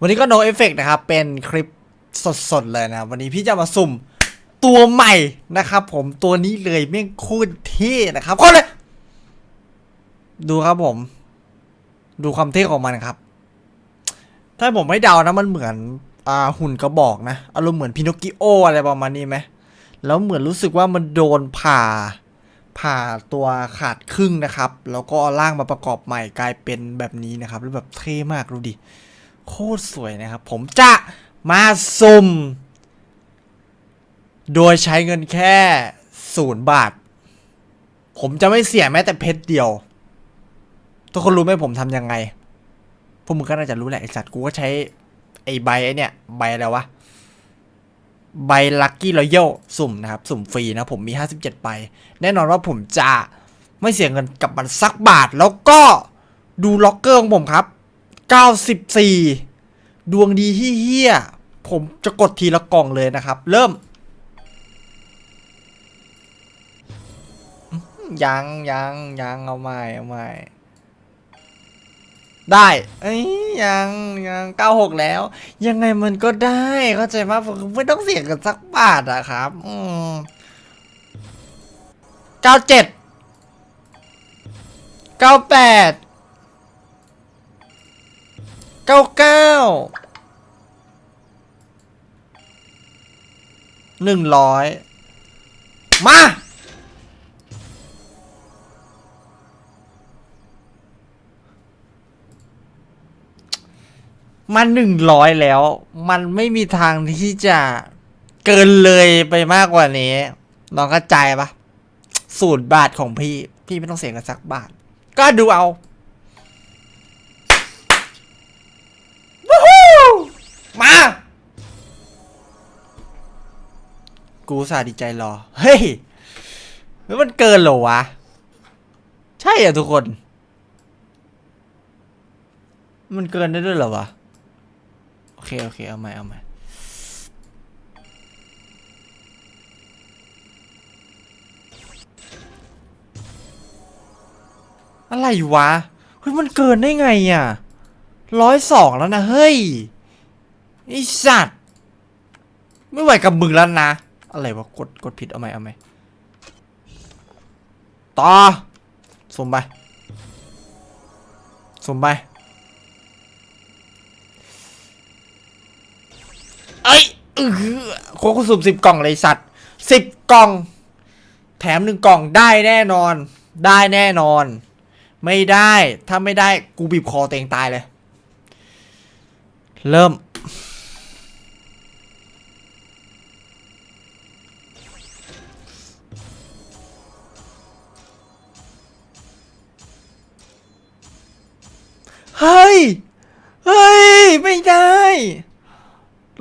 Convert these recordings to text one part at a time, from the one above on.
วันนี้ก็ no effect นะครับ เป็นคลิปสดๆเลยนะวันนี้พี่จะมาสุ่มตัวใหม่นะครับผมตัวนี้เลยแม่งโคตรเท่นะครับคนเลย ดูครับผม ดูความเท่ของมันครับ ถ้าผมไม่เดานะมันเหมือนอ่าหุ่นกระบอกนะอารมณ์เหมือนพินอกิโออะไรประมาณนี้ไหมแล้วเหมือนรู้สึกว่ามันโดนผ่าผ่าตัวขาดครึ่งนะครับ แล้วก็เอาร่างมาประกอบใหม่กลายเป็นแบบนี้นะครับ แล้วแบบเท่มากดูดิ โคตรสวยนะครับ ผมจะมาสุ่ม โดยใช้เงินแค่ศูนย์บาท ผมจะไม่เสียแม้แต่เพชรเดียว ทุกคนรู้ไหมผมทำยังไง พวกมึงก็น่าจะรู้แหละไอสัตว์กูก็ใช้ไอใบไอเนี่ย ใบอะไรวะใบลัคกี้รอยัลสุ่มนะครับ สุ่มฟรีนะผมมี 57ใบแน่นอนว่าผมจะไม่เสียเงินกับมันสักบาท แล้วก็ดูล็อกเกอร์ของผมครับ 94 ดวงดีที่เฮี้ย ผมจะกดทีละกล่องเลยนะครับ เริ่ม ยังยังยังเอาใหม่เอาใหม่ ได้เอ้ยยังยังเก้าหกแล้ว ยังไงมันก็ได้เข้าใจไหมผมไม่ต้องเสียกันสักบาทอะครับอืมเก้าเจ็ดเก้าแปด เก้าเก้าหนึ่งร้อยมา มันหนึ่งร้อยแล้ว มันไม่มีทางที่จะเกินเลยไปมากกว่านี้น้องเข้าใจปะสูตรบาทของพี่ พี่ไม่ต้องเสียเงินสักบาท ก็ดูเอาวู้ฮู้ มา กูอุตสาห์ดีใจรอ เฮ้ยแล้วมันเกินเหรอวะ ใช่เหรอะทุกคน มันเกินได้ด้วยเหรอวะ โอเค โอเค เอาใหม่ เอาใหม่ อะไรวะ เฮ้ย มันเกินได้ไงอะร้อยสองแล้วนะ เฮ้ย ไอสัตว์ไม่ไหวกับมึงแล้วนะ อะไรวะกดกดผิดเอาใหมเอาใหมต่อสมไปสมไปเอ้ยเออโคกสุ่มสิบกล่องเลยสัตว์สิบกล่อง แถมหนึ่งกล่องได้แน่นอน ได้แน่นอน ไม่ได้ถ้าไม่ได้กูบีบคอตัวเองตายเลย เริ่ม เฮ้ย เฮ้ย ไม่ได้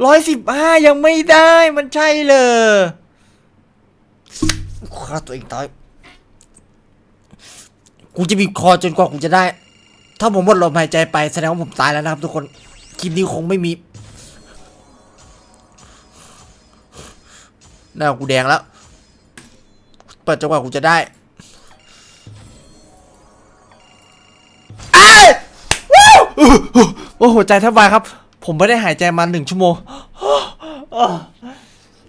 ร้อยสิบห้ายังไม่ได้มันใช่เลยฆ่าตัวเองตาย กูจะบีบคอจนกว่ากูจะได้ ถ้าผมหมดลมหายใจไปแสดงว่าผมตายแล้วนะครับทุกคน คลิปนี้คงไม่มี หน้ากูแดงแล้ว เปิดจนกว่ากูจะได้ โอ้โหหัวใจแทบวายครับ ผมไม่ได้หายใจมาหนึ่งชั่วโมง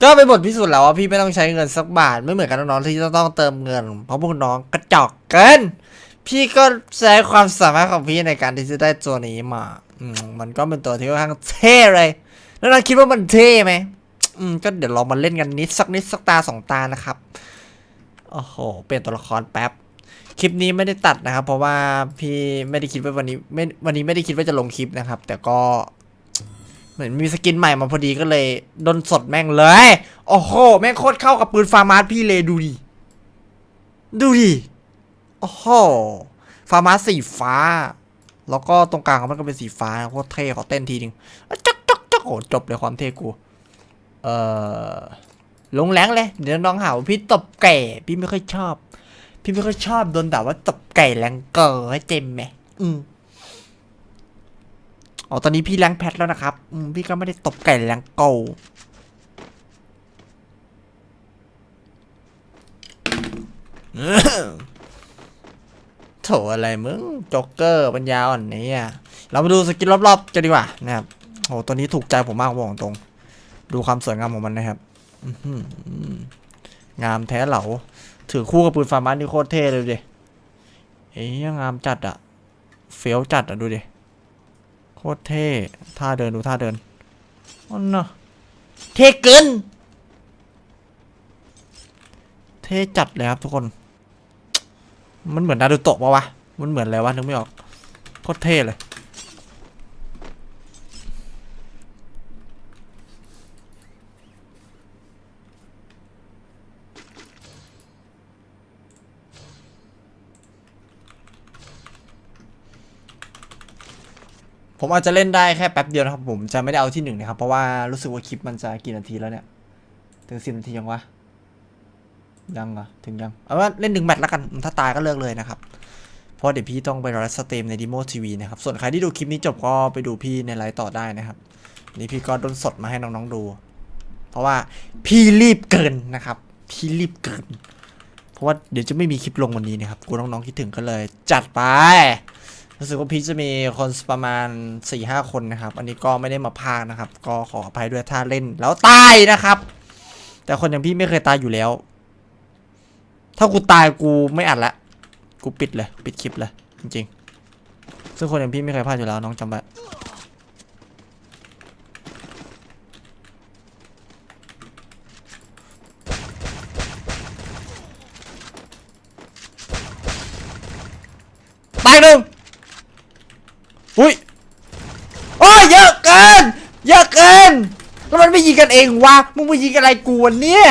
ก็เป็นบทพิสูจน์แล้วว่าพี่ไม่ต้องใช้เงินสักบาทไม่เหมือนกับน้องๆที่จะต้องเติมเงิน เพราะพวกน้องกระจอกเกิน พี่ก็ใช้ความสามารถของพี่ในการที่จะได้ตัวนี้มาอืมมันก็เป็นตัวที่ค่อนข้างเท่เลยแล้วเราคิดว่ามันเท่ไหมอืมก็เดี๋ยวเรามาเล่นกันนิดสักนิดสักตาสองตานะครับ โอ้โห เปลี่ยนตัวละครแป๊บ คลิปนี้ไม่ได้ตัดนะครับ เพราะว่าพี่ไม่ได้คิดว่าวันนี้ไม่วันนี้ไม่ได้คิดว่าจะลงคลิปนะครับ แต่ก็เหมือนมีสกินใหม่มาพอดีก็เลยดนสดแม่งเลย โอ้โห แม่งโคตรเข้ากับปืนฟาร์มาสพี่เลยดูดิ ดูดิ โอ้โห ฟาร์มาสสีฟ้า แล้วก็ตรงกลางของมันก็เป็นสีฟ้าโคตรเท่ขอเต้นทีนึงจักจักจักโอ้จบเลยความเท่กู เอ่อลงแรงเลย เดี๋ยวน้องหาว่าพี่ตบไก่ พี่ไม่ค่อยชอบ พี่ไม่ค่อยชอบโดนด่าว่าตบไก่แรงเกอร์ให้เจมไหมอืมอ๋อตอนนี้พี่แรงแพทแล้วนะครับอืมพี่ก็ไม่ได้ตบไก่แรงโกลเออโถอะไรมึงโจ๊กเกอร์ปัญญาอ่อนนี่อะเรามาดูสกินรอบๆกันดีกว่านะครับโหตัวนี้ถูกใจผมมากบอกตรง ดูความสวยงามของมันนะครับอื้อหืองามแท้เหลา ถือคู่กับปืนฟาร์มาสนี่โคตรเท่เลยดิเฮ้ยงามจัดอะเฟี้ยวจัดอะดูดิ โคตรเท่ ท่าเดินดูท่าเดินอ๋อเนาะเท่เกิน เท่จัดเลยครับทุกคน มันเหมือนนารูโตะปะวะ มันเหมือนอะไรวะนึกไม่ออก โคตรเท่เลย ผมอาจจะเล่นได้แค่แป๊บเดียวนะครับ ผมจะไม่ได้เอาที่หนึ่งนะครับ เพราะว่ารู้สึกว่าคลิปมันจะกี่นาทีแล้วเนี่ย ถึงสิบนาทียังวะ ยังเหรอถึงยัง เอาว่าเล่นหนึ่งแมตช์แล้วกัน ถ้าตายก็เลิกเลยนะครับ เพราะเดี๋ยวพี่ต้องไปรอสตรีมในดิโมทีวีนะครับ ส่วนใครที่ดูคลิปนี้จบก็ไปดูพี่ในไลฟ์ต่อได้นะครับ นี่พี่ก็ด้นสดมาให้น้องๆดู เพราะว่าพี่รีบเกินนะครับ พี่รีบเกิน เพราะว่าเดี๋ยวจะไม่มีคลิปลงวันนี้นะครับ กูน้องๆคิดถึงก็เลย จัดไป รู้สึกว่าพี่จะมีคนประมาณ4ี่ห้าคนนะครับ อันนี้ก็ไม่ได้มาพากนะครับ ก็ขออภัยด้วยถ้าเล่นแล้วตายนะครับ แต่คนอย่างพี่ไม่เคยตายอยู่แล้ว ถ้ากูตายกูไม่อัดละ กูปิดเลย ปิดคลิปเลย จริงๆ ซึ่งคนอย่างพี่ไม่เคยพลาดอยู่แล้วน้องจำไว้ตายหนึ่งอุ้ย โอ้ยเยอะเกิน เยอะเกิน แล้วมันไม่ยิงกันเองวะ มึงไปยิงอะไรกูวะเนี่ย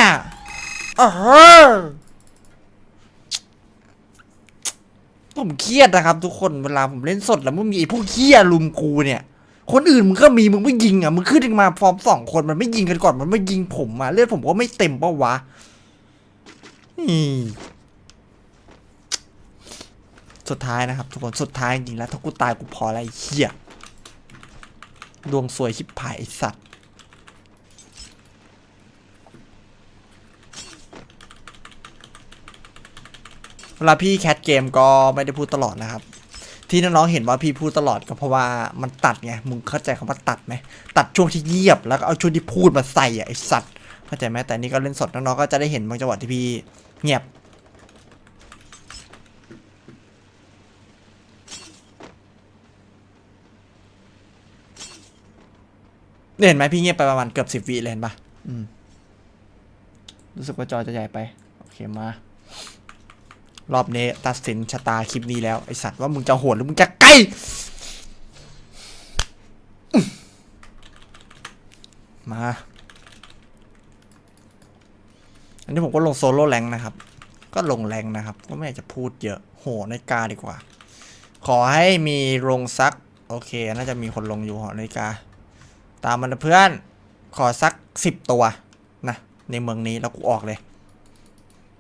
เออผมเครียดนะครับทุกคนเวลาผมเล่นสดแล้วมึงมีไอ้พวกเคี้ยลุมกูเนี่ย คนอื่นมึงก็มีมึงไม่ยิงอะมึงขึ้นมาฟอร์มสองคนมันไม่ยิงกันก่อนมันไม่ยิงผมอะเลือดผมก็ไม่เต็มปะวะสุดท้ายนะครับ ทุกคนสุดท้ายจริงแล้วถ้ากูตายกูพออะไรเหี้ยดวงสวยชิบหายไอ้สัตว์ เวลาพี่แคทเกมก็ไม่ได้พูดตลอดนะครับ ที่น้องๆเห็นว่าพี่พูดตลอดก็เพราะว่ามันตัดไงมึงเข้าใจคำว่าตัดไหมตัดช่วงที่เงียบแล้วก็เอาช่วงที่พูดมาใส่อะไอสัตว์เข้าใจไหมแต่นี่ก็เล่นสดน้องๆก็จะได้เห็นบางจังหวะที่พี่เงียบเห็นไหมพี่เงียบไปประมาณเกือบสิบวิเลยเห็นปะรู้สึกว่าจอจะใหญ่ไป โอเคมา รอบนี้ตัดสินชะตาคลิปนี้แล้ว ไอสัตว์ว่ามึงจะโหดหรือมึงจะไกล้มา อันนี้ผมก็ลงโซโล่แรงนะครับ ก็ลงแรงนะครับ ก็ไม่อยากจะพูดเยอะ โหในาฬิกาดีกว่า ขอให้มีลงสัก โอเค น่าจะมีคนลงอยู่หอนาฬิกา ตามมันเพื่อน ขอสักสิบตัวนะ ในเมืองนี้แล้วกูออกเลย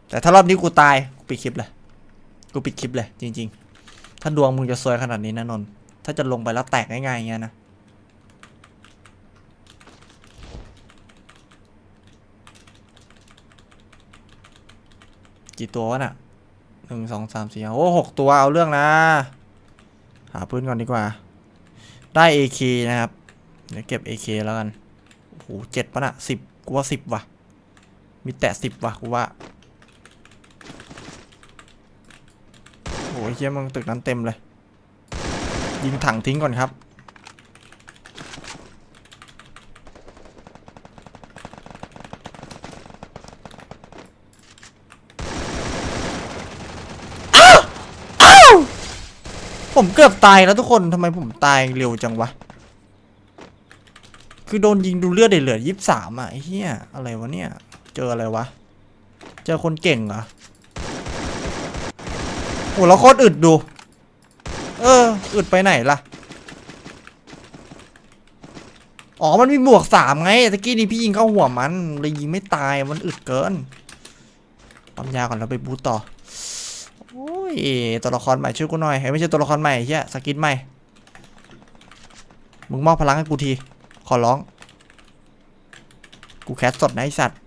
แต่ถ้ารอบนี้กูตายกูปิดคลิปเลย กูปิดคลิปเลย จริง ๆ ถ้าดวงมึงจะซวยขนาดนี้นะนนท์ถ้าจะลงไปแล้วแตกง่ายๆอย่างเงี้ยนะกี่ตัววะน่ะหนึ่งสองสามสี่ห้าโอ้หกตัวเอาเรื่องนะ หาปืนก่อนดีกว่า ได้ AK นะครับ เดี๋ยวเก็บ AK แล้วกัน โอ้โหเจ็ดปะน่ะสิบกูว่าสิบว่ะ มีแตะสิบว่ะกูว่า โอ้เฮียมึงตึกนั้นเต็มเลย ยิงถังทิ้งก่อนครับอ้าวอ้าวผมเกือบตายแล้วทุกคนทำไมผมตายเร็วจังวะ คือโดนยิงดูเลือดเหลือยี่สามอะไอ้เฮียอะไรวะเนี่ย เจออะไรวะ เจอคนเก่งเหรอ โหแล้วโคตรอึดดู เออ อึดไปไหนล่ะ อ๋อ มันมีบวกสามไงตะกี้นี้พี่ยิงเข้าหัวมันเลยยิงไม่ตาย มันอึดเกินปั๊มยาก่อนแล้วไปบูตต่อ โอ้ย ตัวละครใหม่ช่วยกูหน่อยเฮ้ยไม่ใช่ตัวละครใหม่เฮียสกินใหม่ มึงมอบพลังให้กูที ขอร้อง กูแคสสดนะไอสัตว์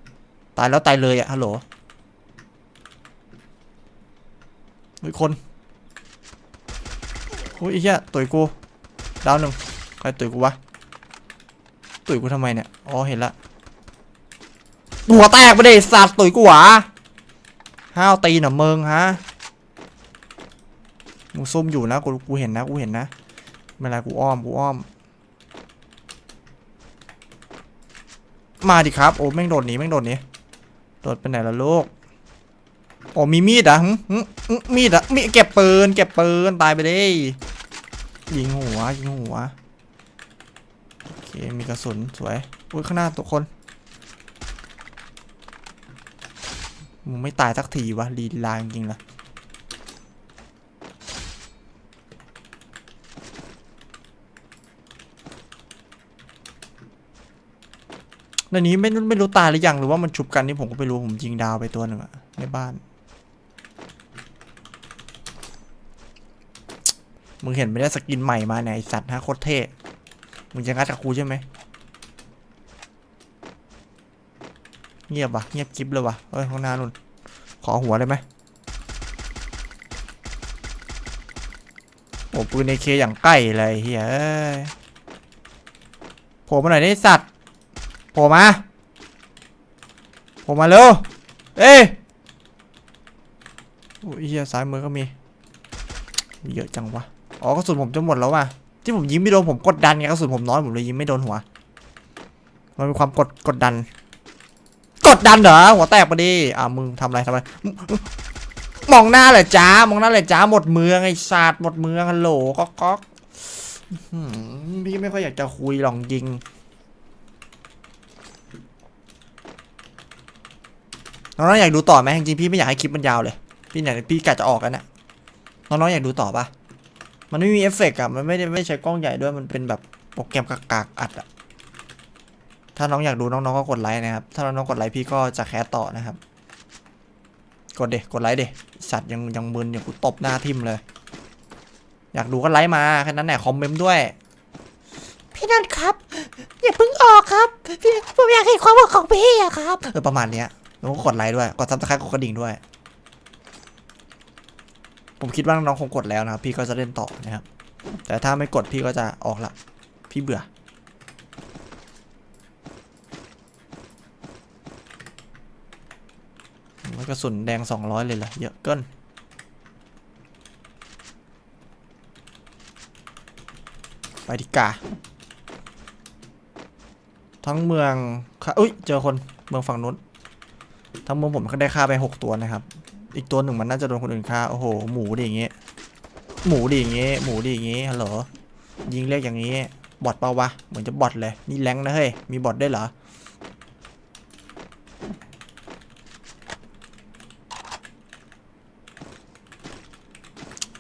ตายแล้วตายเลยอะฮัลโหล เฮ้ยคนโอ้ยไอ้เหี้ยต่อยกูดาวหนึ่งใครต่อยกูวะตุ๋ยกูทำไมเนี่ยอ๋อเห็นละหัวแตกไปเดสัตว์ตุ๋ยกูหวาห้าวตีหนเหรอเมืองฮะมึงซุ่มอยู่นะกูกูเห็นนะกูเห็นนะไม่เป็นไรกูอ้อมกูอ้อม มาดิครับโอ้แม่งโดดหนีแม่งโดดหนีโดดไปไหนละลูก โอ้มีมีดอะมีดอะมีเก็บปืนเก็บปืนตายไปเลยยิงหัวยิงหัวโอเคมีกระสุนสวยอุ้ยข้างหน้าตัวคนมึงไม่ตายสักทีวะลีลาจริงๆละในนี้ไม่ไม่รู้ตายหรือยังหรือว่ามันชุบกันนี่ผมก็ไม่รู้ผมยิงดาวไปตัวหนึ่งอะในบ้าน มึงเห็นไม่ได้สกินใหม่มาเนี่ยไอสัตว์ฮะโคตรเท่มึงจะงัดกับกูใช่ไหมเงียบวะเงียบกิ๊บเลยวะเอ้ยข้างหน้านุ่นขอหัวได้ไหมโอ้ปืนในเคอย่างใกล้เลยเฮ้ยเอ้ยโผล่มาหน่อยได้สัตว์โผล่มาโผล่มาเร็วเอ้ยโอ้ยเฮียซ้ายมือก็มี เยอะจังวะ อ๋อกระสุนผมจะหมดแล้วว่ะที่ผมยิงไม่โดนผมกดดันไงกระสุนผมน้อยผมเลยยิงไม่โดนหัว มันเป็นความกดกดดัน กดดันเหรอหัวแตกพอดีอ่ามึงทำอะไรทำอะไรมึงมองหน้าเลยจ้ามองหน้าเลยจ้าหมดเมืองไอ้ศาสตร์หมดเมืองฮัลโหลก๊อกก๊อกพี่ไม่ค่อยอยากจะคุยหรอกจริงน้องๆอยากดูต่อไหมจริงๆพี่ไม่อยากให้คลิปมันยาวเลย พี่อยากพี่กะจะออกกันนะน้องๆอยากดูต่อปะ มันไม่มีเอฟเฟกต์อะมันไม่ได้ไม่ใช้กล้องใหญ่ด้วยมันเป็นแบบโปรแกรมกากๆอัดอะถ้าน้องอยากดูน้องๆก็กดไลค์นะครับ ถ้าน้องๆกดไลค์พี่ก็จะแคสต่อนะครับ กดเด็กดไลค์เด็สัตว์ยังยังมึนอย่างกูตบหน้าทิมเลย อยากดูก็ไลค์มาแค่นั้นแหละคอมเมนต์ด้วย พี่นันครับ อย่าเพิ่งออกครับพี่ผมอยากเห็นความหวังของพี่อะครับเออประมาณเนี้ยแล้วก็กดไลค์ด้วย กดซับสไครต์กดกระดิ่งด้วย ผมคิดว่าน้องคงกดแล้วนะครับ พี่ก็จะเล่นต่อนะครับ แต่ถ้าไม่กดพี่ก็จะออกละ พี่เบื่อมันกระสุนแดงสองร้อยเลยเหรอ เยอะเกินไปดิกา ทั้งเมืองค่ะอุ้ย เจอคน เมืองฝั่งนู้น ทั้งเมืองผมก็ได้ฆ่าไปหกตัวนะครับ อีกตัวหนึ่งมันน่าจะโดนคนอื่นฆ่าโอ้โหหมูดิอย่างเงี้ยหมูดิอย่างเงี้ยหมูดิอย่างเงี้ยฮัลโหลยิงเรียกอย่างงี้บอทเปล่าวะเหมือนจะบอทเลยนี่แรงนะเฮ้ยมีบอทได้เหรอ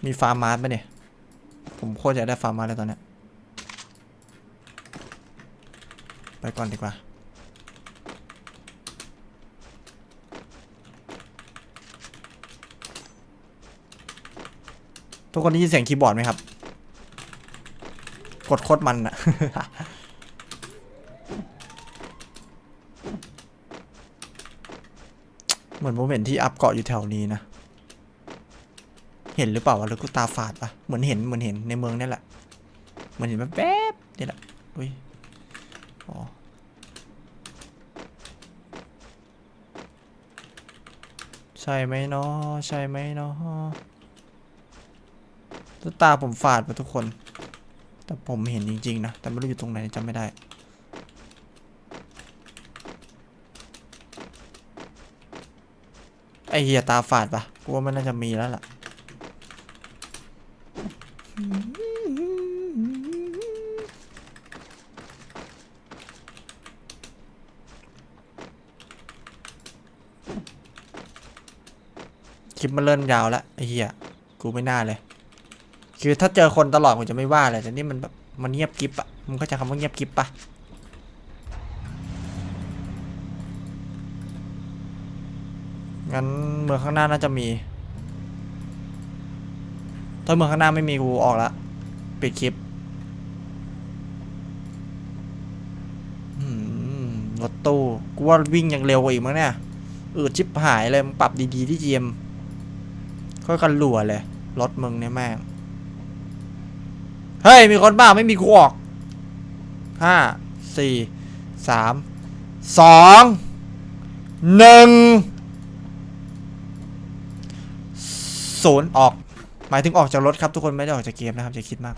มีฟาร์มมาร์ทไหมเนี่ย ผมโคตรอยากได้ฟาร์มมาร์ทเลยตอนเนี้ยไปก่อนดีกว่า ทุกคนได้ยินเสียงคีย์บอร์ดไหมครับ กดโคตรมันอะเหมือนผมเห็นที่อัพเกาะอยู่แถวนี้นะ เห็นหรือเปล่าวะหรือกูตาฝาดปะเหมือนเห็นเหมือนเห็นในเมืองนี่แหละ เหมือนเห็นแบบแป๊บนี่แหละอุ้ยอ๋อใช่ไหมเนาะใช่ไหมเนาะ ตาผมฝาดไปทุกคน แต่ผมเห็นจริง ๆ นะ แต่ไม่รู้อยู่ตรงไหนจำไม่ได้ ไอเฮียตาฝาดปะกูว่ามันน่าจะมีแล้วล่ะ คลิปมันเริ่มยาวแล้วไอเหี้ยกูไม่น่าเลย คือถ้าเจอคนตลอดผมจะไม่ว่าเลยแต่นี่มันแบบมันเงียบกิบอะมึงก็จะคำว่าเงียบกิบปะงั้นเมืองข้างหน้าน่าจะมี ถ้าเมืองข้างหน้าไม่มีกูออกละปิดคลิปอืมรถตู้กูว่าวิ่งยังเร็วกว่าอีกมั้งเนี่ยอืดชิบหายเลยมึงปรับดีๆที่เจียมค่อยกันหลัวเลย รถมึงเนี่ยแม่ง เฮ้ย มีคนบ้าไม่มีกูออกห้าสี่สามสองหนึ่งศูนย์ออก หมายถึงออกจากรถครับ ทุกคนไม่ได้ออกจากเกมนะครับอย่าคิดมาก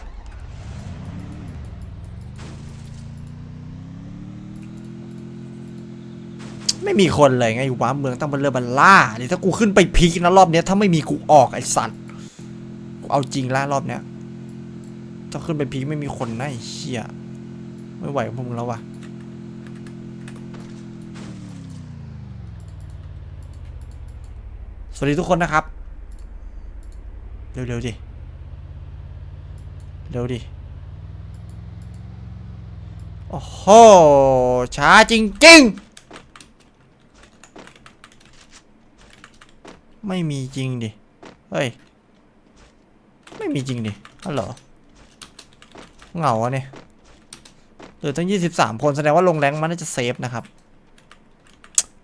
ไม่มีคนเลยไงอยู่ว้าเมืองตั้งบนเรือบัลล่าเดี๋ยวถ้ากูขึ้นไปพีกนะรอบเนี้ยถ้าไม่มีกูออกไอ้สัตว์กูเอาจริงละรอบเนี้ย ถ้าขึ้นไปพีกไม่มีคนนะไอ้เชี่ยไม่ไหวกับพวกมึงแล้ววะสวัสดีทุกคนนะครับ เร็วๆดิ เร็วดิ โอ้โห ช้าจริงๆ ไม่มีจริงดิ เฮ้ย ไม่มีจริงดิอ๋อเหรอ เหงาอะเนี่ยเหลือตั้ง 23 คนแสดงว่าลงแรงมันน่าจะเซฟนะครับ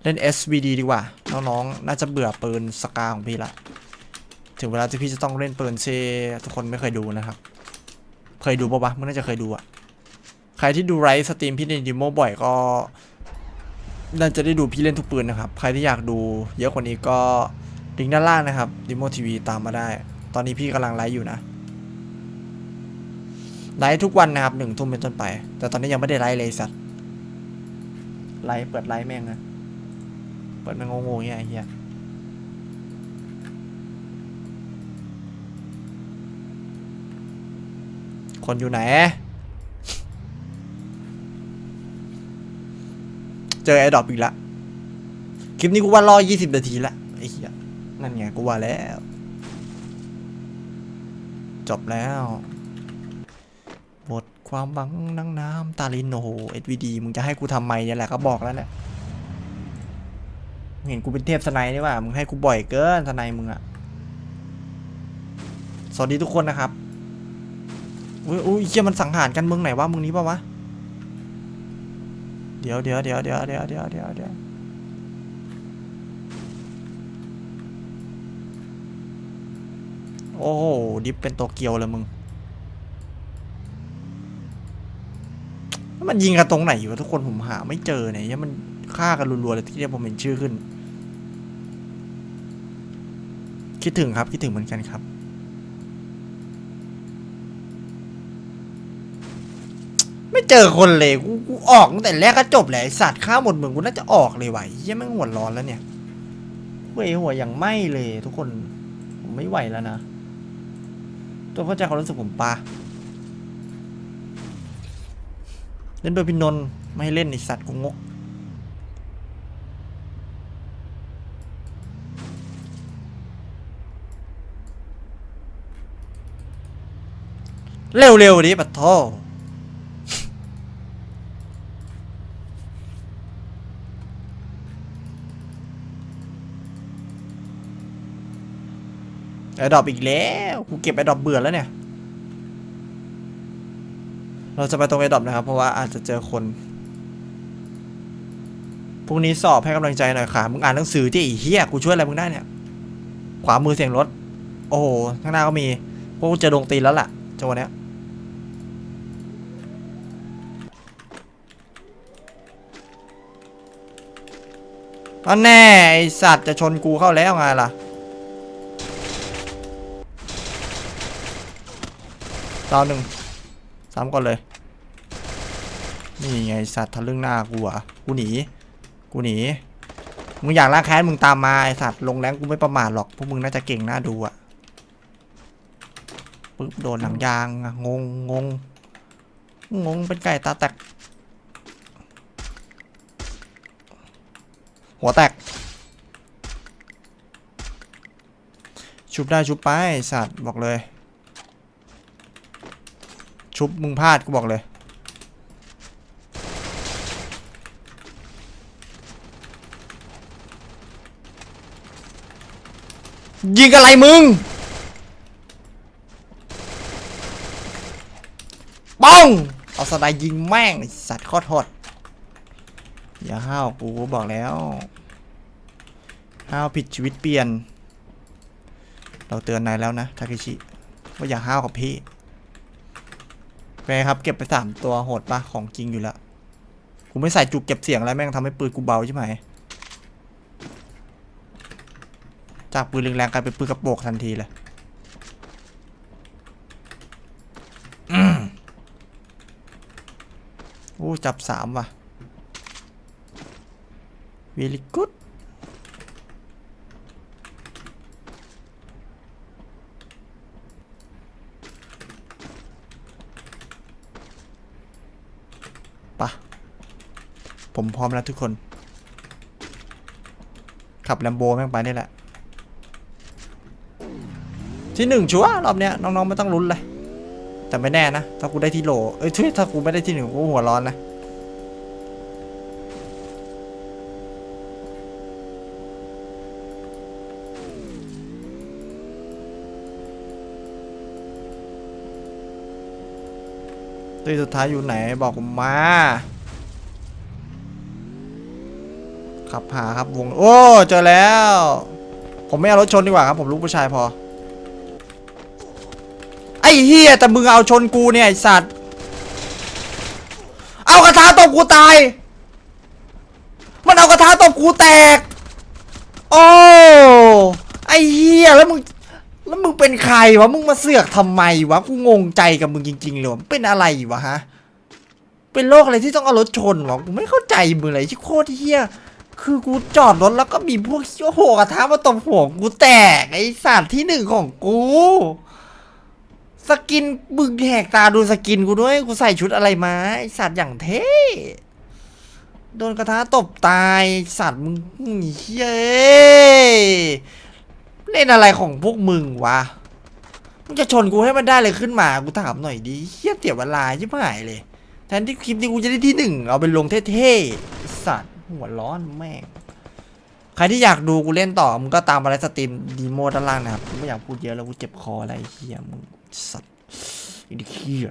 เล่น SVD ดีกว่า น้องๆ น่าจะเบื่อปืนสกาของพี่ละ ถึงเวลาที่พี่จะต้องเล่นปืนเซทุกคนไม่เคยดูนะครับ เคยดูปะวะมึงน่าจะเคยดูอะใครที่ดูไรฟ์สตรีมพี่ในดิโมบ่อยก็น่าจะได้ดูพี่เล่นทุกปืนนะครับ ใครที่อยากดูเยอะกว่านี้ก็ลิงก์ด้านล่างนะครับดิโมทีวีตามมาได้ ตอนนี้พี่กำลังไลฟ์อยู่นะ ไลฟ์ทุกวันนะครับหนึ่งทุ่มเป็นต้นไป แต่ตอนนี้ยังไม่ได้ไลฟ์เลยสัตว์ไลฟ์เปิดไลฟ์แม่งนะเปิดแม่งงงๆเงี้ยไอเฮียคนอยู่ไหน เจอไอ้ดอปอีกละ คลิปนี้กูว่ารอยี่สิบนาทีละไอ้เหี้ยนั่นไงกูว่าแล้ว จบแล้ว ความหวังนังน้ำตาลินโอ้โห SVD มึงจะให้กูทำไมเนี่ยแหละก็บอกแล้วแหละเห็นกูเป็นเทพสไนด์นี่ว่ามึงให้กูบ่อยเกินสไนด์มึงอะสวัสดีทุกคนนะครับอุ้ยอุ้ยเฮียมันสังหารกันเมืองไหนวะเมืองนี้ปะวะเดี๋ยวเดี๋ยวเดี๋ยวเดี๋ยวเดี๋ยวเดี๋ยวเดี๋ยวเดี๋ยวโอ้โหดิฟเป็นโตเกียวเลยมึงแล้ว มันยิงกันตรงไหนอยู่วะทุกคนผมหาไม่เจอเนี่ยยังมันฆ่ากันรัวๆเลยที่เดียวผมเห็นชื่อขึ้น คิดถึงครับคิดถึงเหมือนกันครับ ไม่เจอคนเลยกูกูออกตั้งแต่แรกก็จบแหละไอ้สัตว์ข้าหมดเหมืองกูน่าจะออกเลยว่ะเฮียแม่งหัวร้อนแล้วเนี่ยเวยหัวอย่างไม่เลย ทุกคนผมไม่ไหวแล้วนะตัวเข้าใจความรู้สึกผมปะ เล่นโดยพี่นนท์ไม่ให้เล่นไอสัตว์กูงกเร็วๆดิปะโทไอดอปอีกแล้ว กูเก็บไอดอปเบื่อแล้วเนี่ย เราจะไปตรงไอดอปนะครับ เพราะว่าอาจจะเจอคนพรุ่งนี้สอบให้กำลังใจหน่อยค่ะ มึงอ่านหนังสือที่ไอ้เหี้ยกูช่วยอะไรมึงได้เนี่ย ขวามือเสียงรถ โอ้โห ข้างหน้าก็มี พวกกูจอดงตีนแล้วล่ะจังหวะเนี้ยอันแน่ไอสัตว์จะชนกูเข้าแล้วไงล่ะดาวหนึ่ง สามก่อนเลย นี่ไงสัตว์ทะลึ่งหน้ากูอะกูหนี กูหนี มึงอยากล่าแค้นมึงตามมาไอสัตว์ลงแรงกูไม่ประมาทหรอก พวกมึงน่าจะเก่งน่าดูอะปึ๊บโดนหนังยางงงงงงงเป็นไก่ตาแตก หัวแตก ชุบได้ชุบไปไอสัตว์บอกเลย ชุบมึงพลาดกูบอกเลย ยิงอะไรมึงป้องเอาสไนด์ยิงแม่งสัตว์โคตรโหดอย่าห้าวกูบอกแล้วห้าวผิดชีวิตเปลี่ยน เราเตือนนายแล้วนะทาเคชิว่าอย่าห้าวกับพี่ ไปครับเก็บไปสามตัวโหดปะของจริงอยู่แล้วกูไม่ใส่จุกเก็บเสียงอะไรแม่งทำให้ปืนกูเบาใช่ไหมจากปืนแรงๆกลายเป็นปืนกระโปรงทันทีเลยอืมโอ้จับสามว่ะ very good ป พร้อมแล้วทุกคน ขับแลมโบแม่งไปนี่แหละ ที่หนึ่งชัวร์รอบเนี้ยน้องๆไม่ต้องลุ้นเลยแต่ไม่แน่นะ ถ้ากูได้ที่โหลเอ้ยทุยถ้ากูไม่ได้ที่หนึ่งกูหัวร้อนนะตีสุดท้ายอยู่ไหนบอกผมมา ขับหาครับวงโอ้เจอแล้ว ผมไม่เอารถชนดีกว่าครับ ผมลูกผู้ชายพอ ไอ้เฮียแต่มึงเอาชนกูเนี่ยไอสัตว์ เอากระทะตบกูตาย มันเอากระทะตบกูแตก โอ้ไอ้เฮียแล้วมึงแล้วมึงเป็นใครวะมึงมาเสือกทำไมวะกูงงใจกับมึงจริงๆเลยเป็นอะไรวะฮะเป็นโรคอะไรที่ต้องเอารถชนวะกูไม่เข้าใจมึงเลยที่โคตรเฮีย คือกูจอดรถแล้วก็มีพวกโอ้โหกระทะมาตบหัวกูแตกไอสัตว์ที่หนึ่งของกู สกินมึงแหกตาดูสกินกูด้วย กูใส่ชุดอะไรมาไอสัตว์อย่างเท่โดนกระทะตบตายสัตว์มึงเฮ้ยเล่นอะไรของพวกมึงวะมึงจะชนกูให้มันได้เลยขึ้นมา กูถามหน่อยดิเฮียเสียเวลาชิบหายเลย แทนที่คลิปนี้กูจะได้ที่หนึ่งเอาไปลงเท่ๆสัตว์ หัวร้อนแม่งใครที่อยากดูกูเล่นต่อมึงก็ตามมาไลฟ์สตรีมดีโมด้านล่างนะครับไม่อยากพูดเยอะแล้วกูเจ็บคออะไรเฮียมึงสัตว์ไอ้เหี้ย